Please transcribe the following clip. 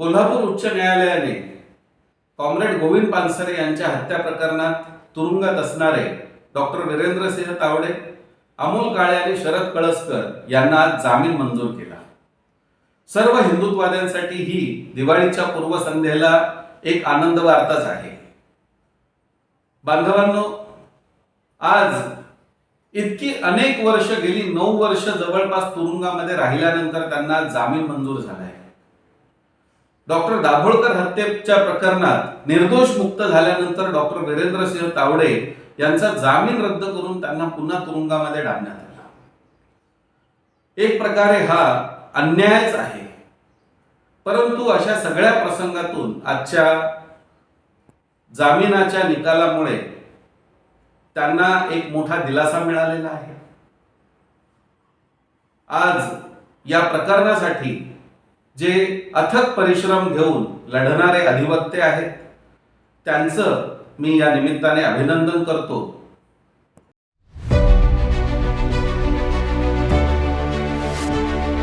कोल्हापूर उच्च न्यायालयाने कॉम्रेड गोविंद पानसरे यांच्या हत्या प्रकरणात तुरुंगात असणारे डॉक्टर वीरेंद्रसिंह तावडे अमोल काळे आणि शरद कळसकर यांना आज जामीन मंजूर केला. सर्व हिंदुत्ववाद्यांसाठी ही दिवाळीच्या पूर्वसंध्येला एक आनंद वार्ताच आहे. बांधवांनो आज इतकी अनेक वर्ष गेली नऊ वर्ष जवळपास तुरुंगामध्ये राहिल्यानंतर त्यांना जामीन मंजूर झालाय. डॉक्टर दाभोळकर हत्येच्या प्रकरणात निर्दोष मुक्त झाल्यानंतर डॉक्टर वीरेंद्रसिंह तावडे यांचा जामीन रद्द करून त्यांना पुन्हा तुरुंगामध्ये डांबण्यात आला. एक प्रकारे हा अन्यायच आहे. परंतु अशा सगळ्या प्रसंगातून आजच्या जामिनाच्या निकालामुळे त्यांना एक मोठा दिलासा मिळालेला आहे. आज या प्रकरणासाठी जे अथक परिश्रम घेऊन लढणारे अधिवक्ते आहेत त्यांचं मी या निमित्ताने अभिनंदन करतो.